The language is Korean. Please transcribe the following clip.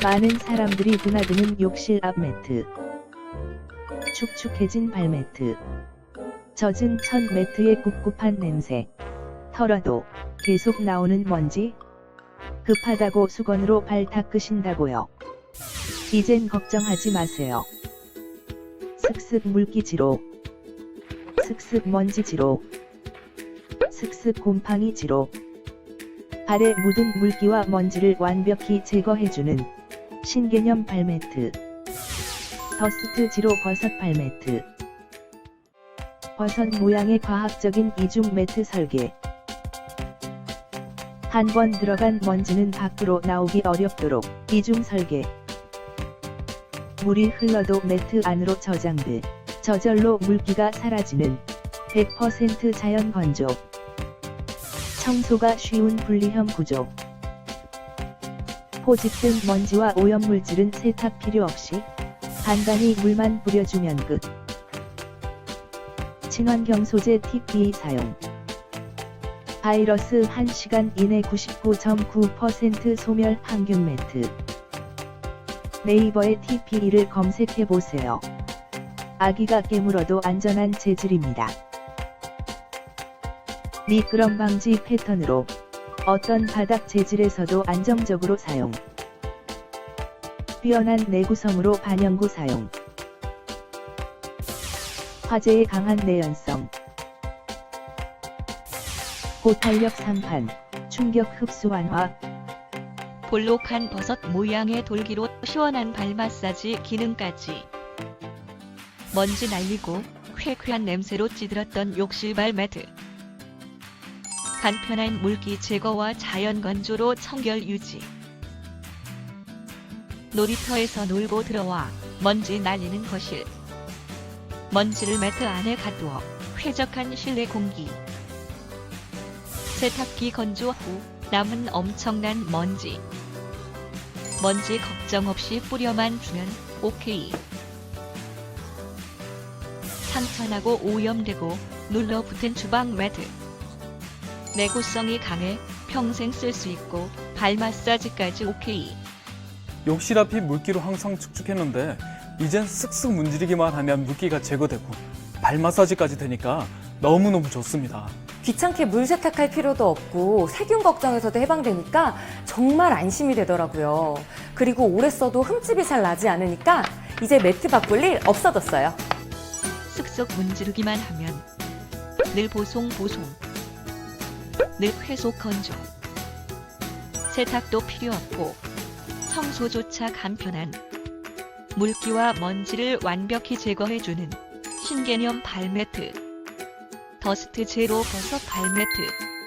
많은 사람들이 드나드는 욕실 앞 매트. 축축해진 발매트. 젖은 천 매트의 꿉꿉한 냄새. 털어도 계속 나오는 먼지? 급하다고 수건으로 발 닦으신다고요. 이젠 걱정하지 마세요. 슥슥 물기지로. 슥슥 먼지지로. 슥슥 곰팡이지로. 발에 묻은 물기와 먼지를 완벽히 제거해주는 신개념 발매트. 더스트 지로 버섯 발매트. 버섯 모양의 과학적인 이중 매트 설계. 한 번 들어간 먼지는 밖으로 나오기 어렵도록 이중 설계. 물이 흘러도 매트 안으로 저장돼 저절로 물기가 사라지는 100% 자연 건조. 청소가 쉬운 분리형 구조. 포집 등 먼지와 오염물질은 세탁 필요 없이 간단히 물만 뿌려주면 끝. 친환경 소재 TPE 사용. 바이러스 1시간 이내 99.9% 소멸 항균 매트. 네이버에 TPE를 검색해보세요. 아기가 깨물어도 안전한 재질입니다. 미끄럼 방지 패턴으로 어떤 바닥 재질에서도 안정적으로 사용. 뛰어난 내구성으로 반영구 사용. 화재에 강한 내연성. 고탄력 상판, 충격 흡수 완화, 볼록한 버섯 모양의 돌기로 시원한 발 마사지 기능까지. 먼지 날리고 쾌쾌한 냄새로 찌들었던 욕실발 매트. 간편한 물기 제거와 자연 건조로 청결 유지. 놀이터에서 놀고 들어와 먼지 날리는 거실. 먼지를 매트 안에 가두어 쾌적한 실내 공기. 세탁기 건조 후 남은 엄청난 먼지. 먼지 걱정 없이 뿌려만 주면 오케이. 상처나고 오염되고 눌러붙은 주방 매트. 내구성이 강해 평생 쓸 수 있고 발 마사지까지 오케이. 욕실 앞이 물기로 항상 축축했는데 이젠 쓱쓱 문지르기만 하면 물기가 제거되고 발 마사지까지 되니까 너무너무 좋습니다. 귀찮게 물 세탁할 필요도 없고 세균 걱정에서도 해방되니까 정말 안심이 되더라고요. 그리고 오래 써도 흠집이 잘 나지 않으니까 이제 매트 바꿀 일 없어졌어요. 쓱쓱 문지르기만 하면 늘 보송 보송. 늘 회속 건조. 세탁도 필요 없고 청소조차 간편한 물기와 먼지를 완벽히 제거해주는 신개념 발매트. 더스트 제로 버섯 발매트.